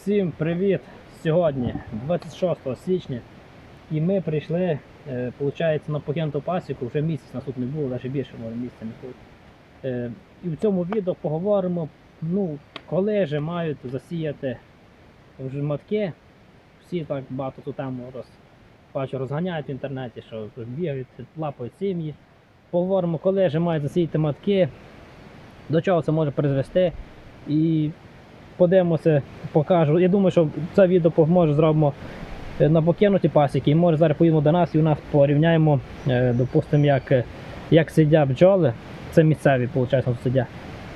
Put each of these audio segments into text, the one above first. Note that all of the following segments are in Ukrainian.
Всім привіт! Сьогодні 26 січня і ми прийшли, е, на покинуту пасіку, вже місяць нас тут не було, навіть більше може місяця не було. Е, і в цьому відео поговоримо, ну, коли же мають засіяти вже матки. Всі так багато ту тему роз, бачу, розганяють в інтернеті, що бігають, лапають сім'ї. Поговоримо, коли же мають засіяти матки, до чого це може призвести. І подивимося, покажу. Я думаю, що це відео може зробимо е, на покинуті пасіки. І може зараз поїдемо до нас і у нас порівняємо, е, допустимо, як, е, як сидять бджоли. Це місцеві, виходить, сидять.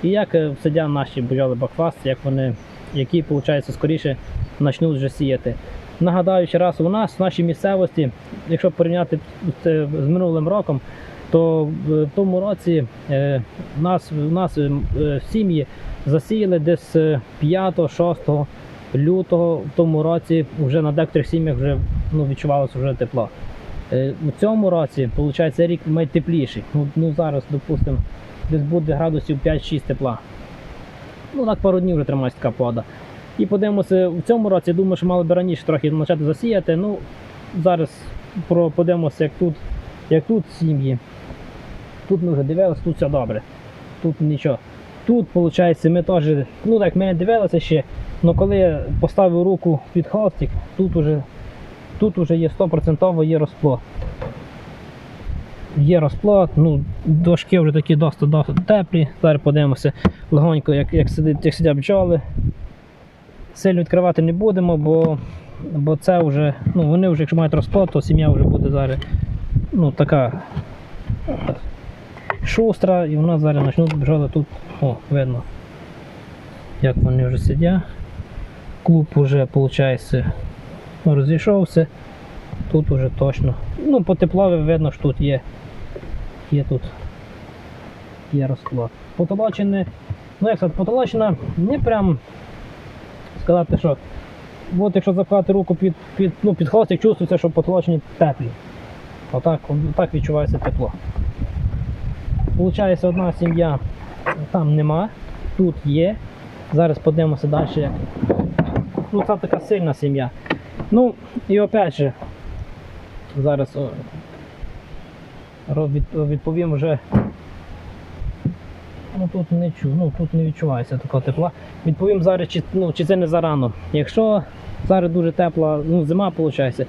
І як сидять наші бджоли бакфаст, як вони, які, виходить, скоріше почнуть вже сіяти. Нагадаю ще раз, у нас в нашій місцевості, якщо порівняти з з минулим роком, то в тому році у нас, у нас сім'ї засіяли десь е, 5-6 лютого в тому році вже на декотрих сім'ях вже ну, відчувалося вже тепло. Е, У цьому році, виходить, рік має тепліший. Ну, ну зараз, допустимо, десь буде градусів 5-6 тепла. Ну, так пару днів вже тримається така погода. І подивимося, в цьому році, я думаю, що мали би раніше трохи почати засіяти. Ну, зараз подивимося, як тут, як тут сім'ї. Тут ми вже дивилися, тут все добре. Тут нічого. Тут, виходить, ми теж, ну так, ми не дивилися ще, але коли я поставив руку під холстик, тут уже, тут уже є 100% є розплод. Є розплод, ну, дошки вже такі досить, досить теплі. Зараз подивимося легонько, як, як, сидить, як сидять бджоли. Сильно відкривати не будемо, бо, бо це вже, ну, вони вже, якщо мають розплод, то сім'я вже буде зараз ну, така шустра, і вона зараз почнуть бджоли тут, о, видно, як вони вже сидять. Клуб вже, виходить, розійшовся. Тут уже точно. Ну, по теплові видно, що тут є. Є тут. Є розклад. Потолочене, ну як сказати, потолочена, не прям сказати, що от якщо запхати руку під, під, ну, під хвостик, чувствується, що потолочені теплі. Отак, отак відчувається тепло. Получається одна сім'я там нема, тут є. Зараз подивимося далі. Ну, це така сильна сім'я. Ну, і опять же, зараз відповім вже. Ну тут не чу, ну тут не відчувається такого тепла. Відповім зараз, чи, ну, чи це не зарано. Якщо зараз дуже тепла, ну зима виходить.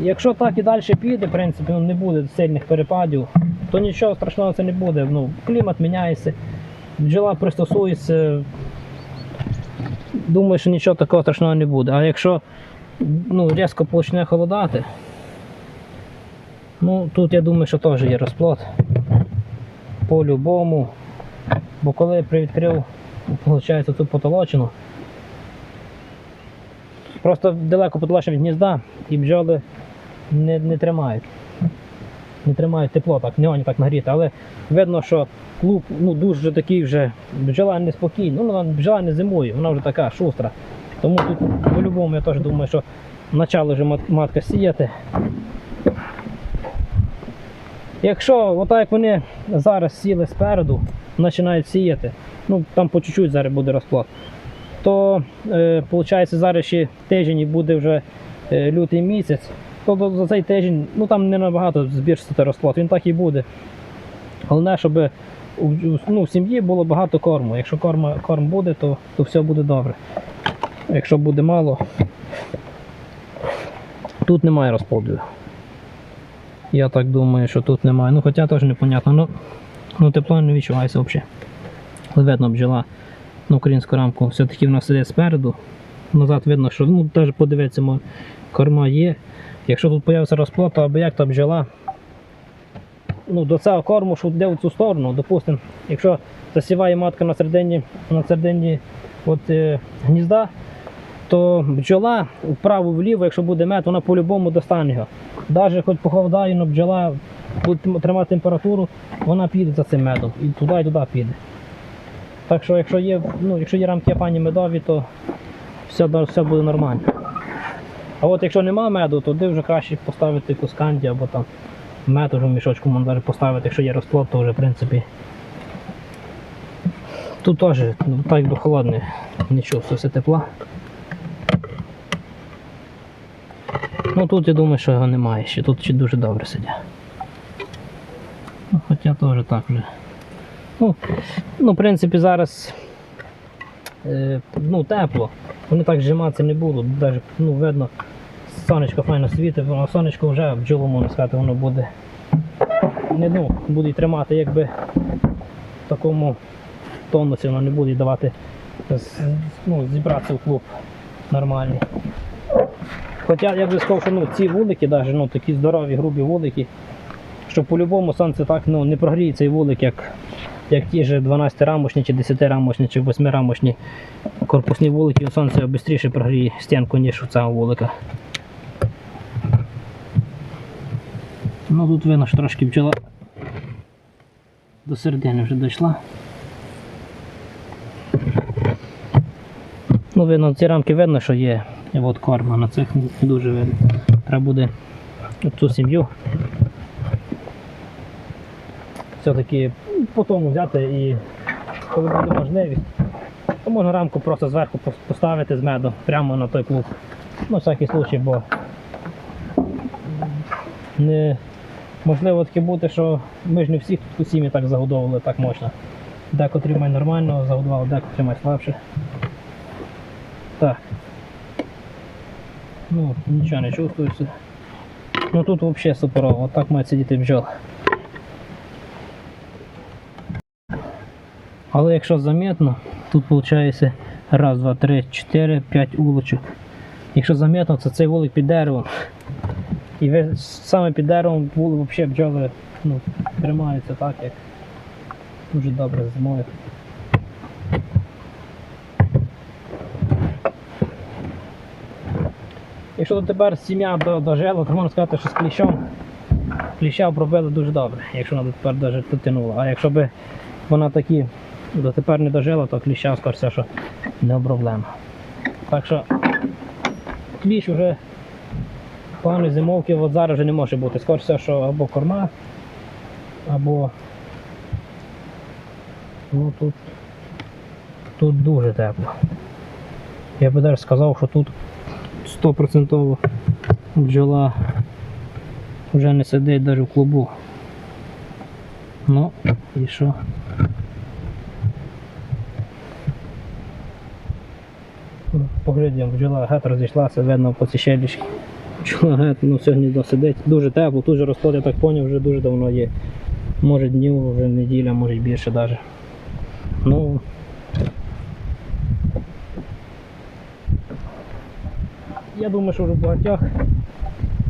Якщо так і далі піде, в принципі, ну, не буде сильних перепадів, то нічого страшного це не буде. Ну, клімат міняється, бджола пристосується. Думаю, що нічого такого страшного не буде. А якщо ну, різко почне холодати, ну тут я думаю, що теж є розплод. По-любому. Бо коли я привідкрив, виходить, цю потолочину, просто далеко потолочено від гнізда і бджоли не, не тримають. Не тримають тепло, так, не так нагріти, але видно, що клуб ну, дуже такий вже бджола неспокійна. Ну, вона бджола не зимує, вона вже така шустра. Тому тут по-любому я теж думаю, що почала вже матка сіяти. Якщо отак як вони зараз сіли спереду, починають сіяти, ну там по чуть-чуть зараз буде розплод, то е, виходить зараз ще тиждень і буде вже е, лютий місяць, то за цей тиждень ну там не набагато збільшиться розплод, він так і буде. Головне, щоб ну, в сім'ї було багато корму. Якщо корма, корм буде, то, то все буде добре. Якщо буде мало, тут немає розплоду. Я так думаю, що тут немає. Ну хоча теж непонятно. Ну, ну тепло не відчувається взагалі. Видно бджола на українську рамку все-таки вона сидить спереду. Назад видно, що ну, теж подивитися, корма є. Якщо тут з'явився розплод, то або як та бджола ну, до цього корму, що йде в цю сторону, допустимо, якщо засіває матка на середині, на середині от, е, гнізда, то бджола вправо-вліво, якщо буде мед, вона по-любому достане його. Навіть хоч похолодає, але бджола буде тримати температуру, вона піде за цим медом. І туди, і туди піде. Так що, якщо є, ну, якщо є рамки пані медові, то все все буде нормально. А от якщо немає меду, туди вже краще поставити кусканді або там мед уже в мішочку можна поставити, якщо є розплод, то вже в принципі тут теж ну, так би холодне, нічого, все все тепла. Ну тут я думаю, що його немає ще, тут ще дуже добре сидять. Ну, Хоча теж так вже. Ну, ну, В принципі, зараз ну, тепло. Вони так зжиматися не будуть. Даже, ну, видно, сонечко файно світить, а сонечко вже бджолу, можна сказати, воно буде. Не, ну, буде тримати якби в такому тонусі, воно не буде давати ну, зібратися в клуб нормальний. Хоча я би сказав, що ну, ці вулики, даже, ну, такі здорові, грубі вулики, що по-любому сонце так ну, не прогріє цей вулик, як, як ті ж 12-рамочні, чи 10-рамочні, чи 8-рамочні корпусні вулики, сонце швидше прогріє стінку, ніж у цього вулика. Ну тут видно, що трошки бджола до середини вже дійшла. Ну, видно, ці рамки видно, що є от корм, а на цих дуже видно. Треба буде цю сім'ю все-таки по тому взяти і коли буде можливість, то можна рамку просто зверху поставити з меду прямо на той клуб. Ну, всякий случай, бо не можливо таке бути, що ми ж не всіх тут сім'ї так загодовували так мощно. Декотрі має нормально загодували, декотрі має слабше. Так. Ну, нічого не чувствується. Ну тут взагалі суперово, отак мають сидіти бджоли. Але якщо замітно, тут виходить раз, два, три, чотири, п'ять улочок. Якщо замітно, то цей вулик під деревом. І ви саме під деревом вулик взагалі бджоли ну, тримаються так, як дуже добре зимою. Якщо тепер сім'я до- дожила, то можна сказати, що з кліщом кліща обробили дуже добре, якщо вона тепер дотянула. А якщо б вона такі дотепер не дожила, то кліща скоріше, що не оброблема. Так що кліщ вже плану зимовки от зараз вже не може бути. Скоріше, що або корма, або ну тут, тут дуже тепло. Я би навіть сказав, що тут 100% бджола вже не сидить навіть в клубу. Ну, і що? Поглядім, бджола гет розійшлася, видно по цій щелічці. Бджола гет, ну сьогодні досидить. Дуже тепло, тут же я так зрозумів, вже дуже давно є. Може днів, вже неділя, може більше навіть. Ну, я думаю, що вже в багатьох,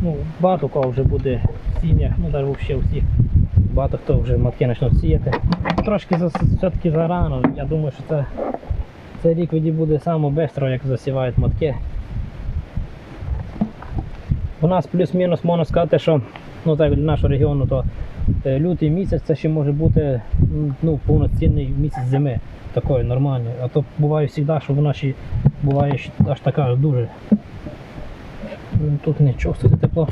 ну, багато кого вже буде в сім'ях, ну навіть взагалі всіх. Багато хто вже матки почнуть сіяти. Трошки все-таки зарано. Я думаю, що це, цей рік буде саме швидко, як засівають матки. У нас плюс-мінус можна сказати, що ну, так, для нашого регіону, то е, лютий місяць це ще може бути ну, повноцінний місяць зими, такої нормальної. А то буває завжди, що вона ще буває аж така дуже. Тут не чувствується тепло.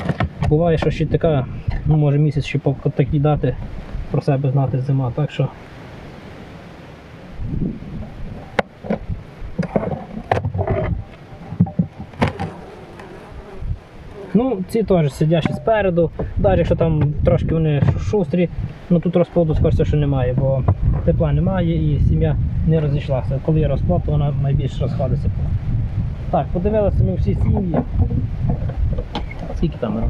Буває, що ще така, ну може місяць ще по такій дати про себе знати зима. Так що Ну, ці теж сидячі спереду, навіть якщо там трошки вони шустрі, ну тут розплоду скоріше, що немає, бо тепла немає і сім'я не розійшлася. Коли є розплод, то вона найбільше розходиться. Так, подивилися ми всі сім'ї. Скільки там?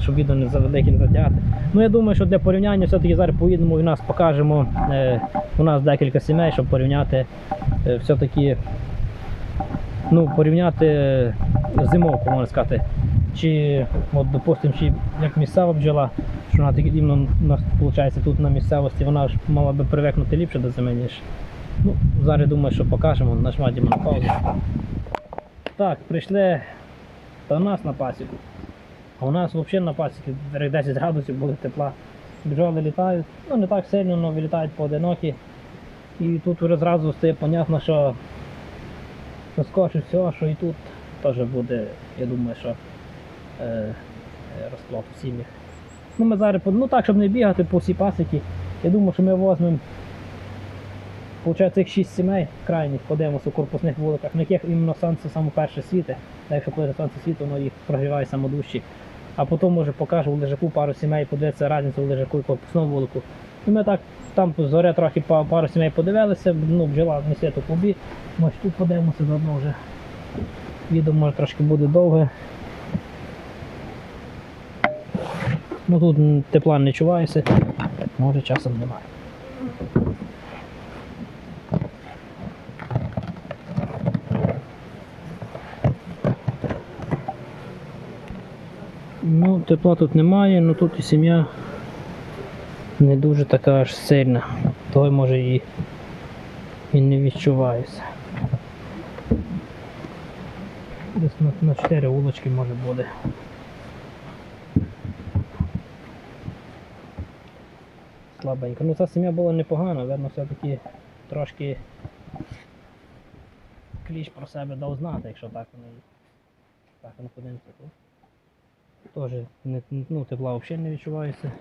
Щоб відео не за велике не затягати. Ну я думаю, що для порівняння все-таки зараз поїдемо і нас покажемо. Е, у нас декілька сімей, щоб порівняти е, все-таки ну, порівняти зимовку, можна сказати. Чи, от, допустимо, чи як місцева бджола, що вона так нас виходить тут на місцевості, вона ж мала би привикнути ліпше до зими, ніж. Ну, зараз думаю, що покажемо, нажматимо на паузу. Так, прийшли до нас на пасіку. А у нас взагалі на пасіці 10 градусів буде тепла. Бджоли літають, ну не так сильно, але вилітають поодинокі. І тут вже зразу стає що що скорше всього, що і тут теж буде, я думаю, що е, розклад у сім'ях. Ну ми зараз, ну так, щоб не бігати по всій пасіки, я думаю, що ми Получається, їх 6 сімей крайніх подивимося у корпусних вуликах, на яких іменно сонце саме перше світе. Та якщо коли сонце світе, воно їх прогріває самодужчі. А потім може покаже у лежаку пару сімей, подивитися різницю у лежаку і корпусному вулику. І ми так там зоря трохи пару сімей подивилися, ну бджола не свято побі. Може тут подивимося заодно вже. Відео може трошки буде довге. Ну тут тепла не чувається, може часом немає. Ну, тепла тут немає, ну тут і сім'я не дуже така аж сильна. Той може і, і не відчувається. Десь на, на 4 вулочки може буде. Слабенько. Ну ця сім'я була непогана, видно, все-таки трошки кліч про себе дав знати, якщо так воно і так воно подивимося. Теж не, ну, тепла взагалі не відчувається.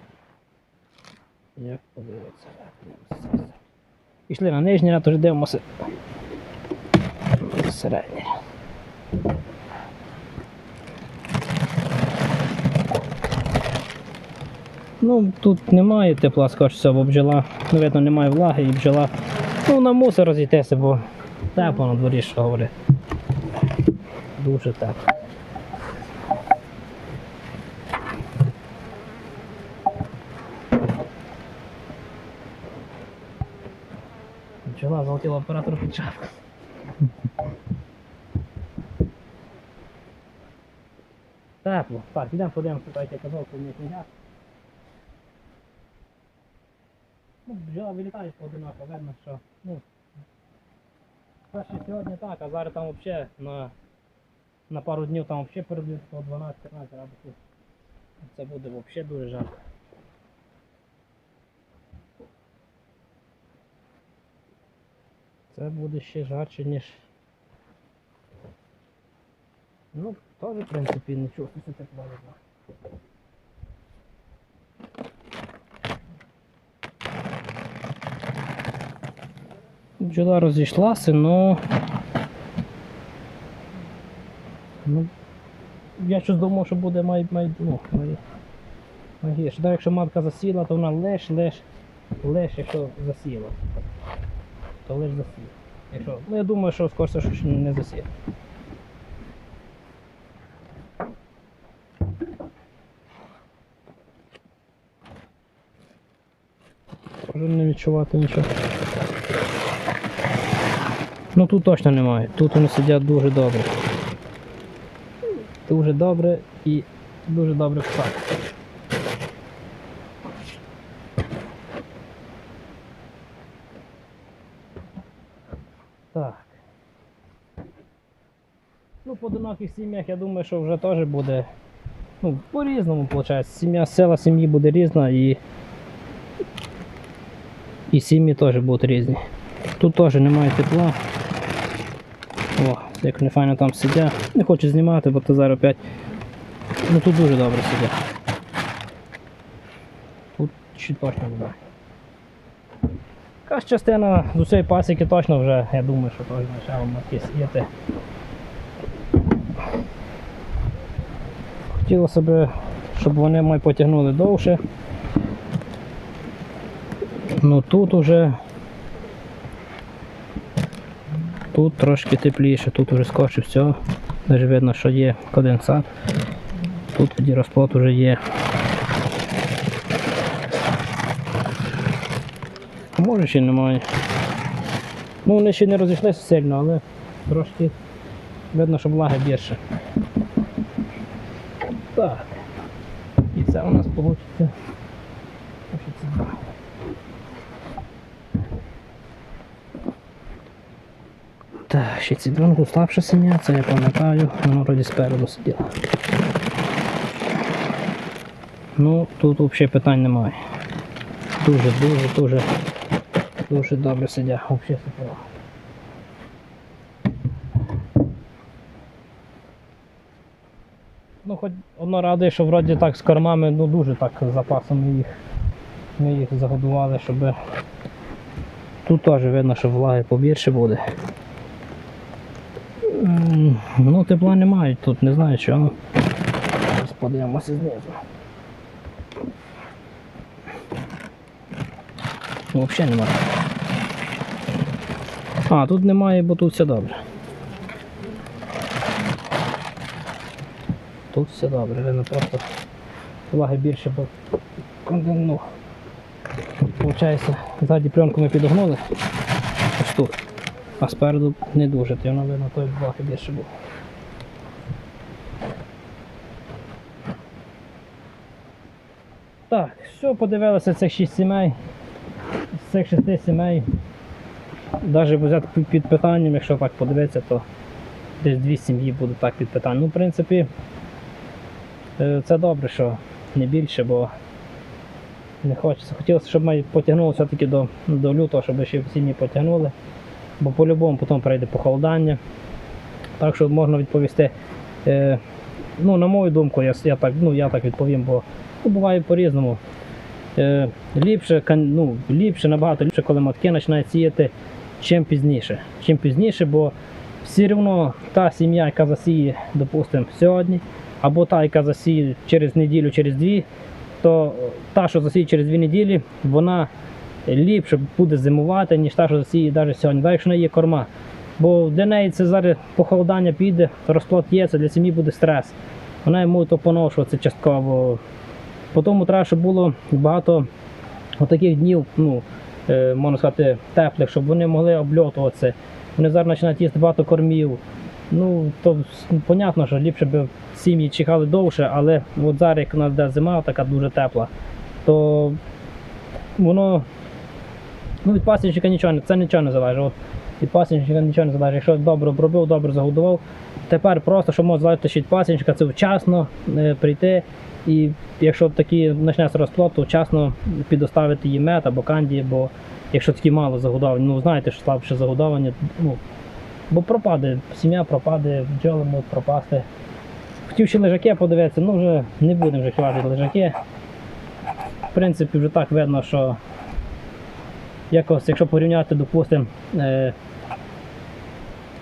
Як подивитися. Пішли на нижній ряд, тож дивимося. Середній. Ну, тут немає тепла, скажеться, бо бджола, ну, видно, немає влаги і бджола. Ну, вона мусить розійтися, бо тепло на дворі, що говорить. Дуже тепло. Бджола залетіла оператору під шапку. Тепло. Так, йдемо подивимося, так я казав, коли не книгах. Бджола вилітає поодиноко, видно, що ну, перше сьогодні так, а зараз там взагалі на, на пару днів там взагалі переб'ють по 12-13 градусів. Це буде взагалі дуже жарко. Це буде ще жарче, ніж. Ну, теж, в принципі, не чувствується тепла Бджола розійшлася, но... Ну, я щось думав, що буде май, май, ну, май, майгірше. Да, якщо матка засіла, то вона лиш, лиш, лиш, якщо засіла. То лиш засіла. Якщо, ну я думаю, що скоріше, що не засіла. Може не відчувати нічого. Ну тут точно немає. Тут вони сидять дуже добре. Дуже добре і дуже добре встати. Так. Ну, по одиноких сім'ях, я думаю, що вже теж буде. Ну, по-різному виходить. Сім'я, села сім'ї буде різна і. І сім'ї теж будуть різні. Тут теж немає тепла. О, як вони файно там сидять. Не хочу знімати, бо то зараз опять. Ну тут дуже добре сидять. Тут ще точно немає. Якась частина з усієї пасіки точно вже, я думаю, що теж почала матки сіяти. Хотілося б, щоб вони май потягнули довше. Ну тут уже тут трошки тепліше, тут уже скорше всього. Навіть видно, що є конденсат. Тут тоді розплод уже є. Може ще немає. Ну вони ще не розійшлися сильно, але трошки видно, що влаги більше. Так. І це у нас вийде. Так, ще ці дронку сім'я, це я пам'ятаю, воно вроді спереду сиділо. Ну, тут взагалі питань немає. Дуже, дуже, дуже, добре сидять, взагалі суперово. Ну, хоч одно радує, що вроді так з кормами, ну дуже так з запасом їх, ми їх загодували, щоб Тут теж видно, що влаги побільше буде. Ну, тепла немає тут, не знаю чого. Зараз подивимося знизу. Взагалі немає. А, тут немає, бо тут все добре. Тут все добре, видно просто влаги більше, бо ну, Получається, ззаді пленку ми підогнули. Ось тут. А спереду не дуже, то воно видно, той влаги більше було. Так, все, подивилися цих 6 сімей. З цих 6 сімей. Навіть взяти під- під питанням, якщо так подивитися, то десь дві сім'ї будуть так під питанням. Ну, в принципі, е, це добре, що не більше, бо не хочеться. Хотілося, щоб ми потягнули все-таки до, до лютого, щоб ще сім'ї потягнули. Бо по-любому потім прийде похолодання. Так що можна відповісти. Е, ну, на мою думку, я, я, так, ну, я так відповім, бо ну, буває по-різному. Е, ліпше, ну, ліпше, набагато ліпше, коли матки починають сіяти чим пізніше. Чим пізніше, бо все одно та сім'я, яка засіє, допустимо, сьогодні, або та, яка засіє через неділю, через дві, то та, що засіє через дві неділі, вона ліпше буде зимувати, ніж та, що засіє навіть сьогодні, навіть якщо не є корма. Бо для неї це зараз похолодання піде, розплод є, це для сім'ї буде стрес. Вона йому то поношуватися частково. По тому треба, щоб було багато таких днів, ну, е, можна сказати, теплих, щоб вони могли обльотуватися. Вони зараз починають їсти багато кормів. Ну, то понятно, що ліпше б сім'ї чекали довше, але от зараз, як у нас йде зима, така дуже тепла, то воно ну, від пасічника нічого, це нічого не залежить. От від пасічника нічого не залежить. Якщо добре обробив, добре загодував, тепер просто, що може залежати від пасічника, це вчасно е, прийти. І якщо такі почнеться розплод, то вчасно підоставити їм мед або канді, бо якщо такі мало загодовані, ну знаєте, що слабше загодовані, ну, бо пропаде, сім'я пропаде, бджоли можуть пропасти. Хотів ще лежаки подивитися, ну вже не будемо вже ховати лежаки. В принципі, вже так видно, що якось, якщо порівняти, допустимо, е,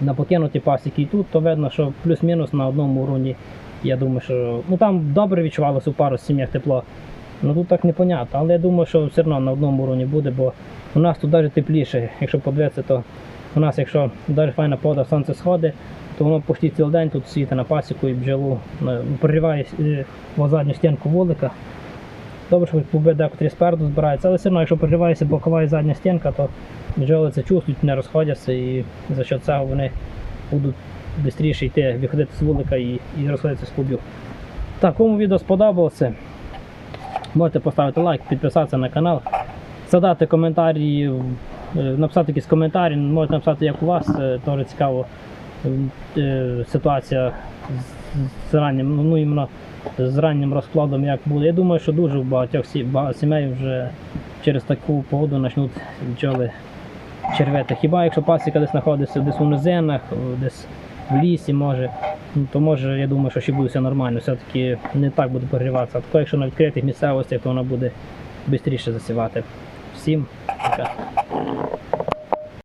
на покинуті пасіки тут, то видно, що плюс-мінус на одному уровні. Я думаю, що ну там добре відчувалося у пару сім'ях тепло. Ну тут так непонятно, але я думаю, що все одно на одному уровні буде, бо у нас тут навіть тепліше. Якщо подивитися, то у нас, якщо навіть файна погода, сонце сходить, то воно почти цілий день тут світить на пасіку і бджолу е, прориває е, в задню стінку вулика. Добре, що побити декотрі спереду збираються, але все одно, якщо проривається бокова і задня стінка, то бджоли це чувствують, не розходяться і за що цього вони будуть швидше йти, виходити з вулика і, і розходитися з клубів. Так, кому відео сподобалося, можете поставити лайк, підписатися на канал, задати коментарі, е, написати якісь коментарі, можете написати, як у вас, е, теж цікаво е, ситуація з, раннім, ну іменно з раннім розкладом, як буде. Я думаю, що дуже в багатьох сімей вже через таку погоду почнуть бджоли червити. Хіба якщо пасіка десь знаходиться десь у низинах, десь в лісі, може, ну, то може, я думаю, що ще буде все нормально, все-таки не так буде перегріватися. А тако, якщо на відкритих місцевостях, то вона буде швидше засівати. Всім пока.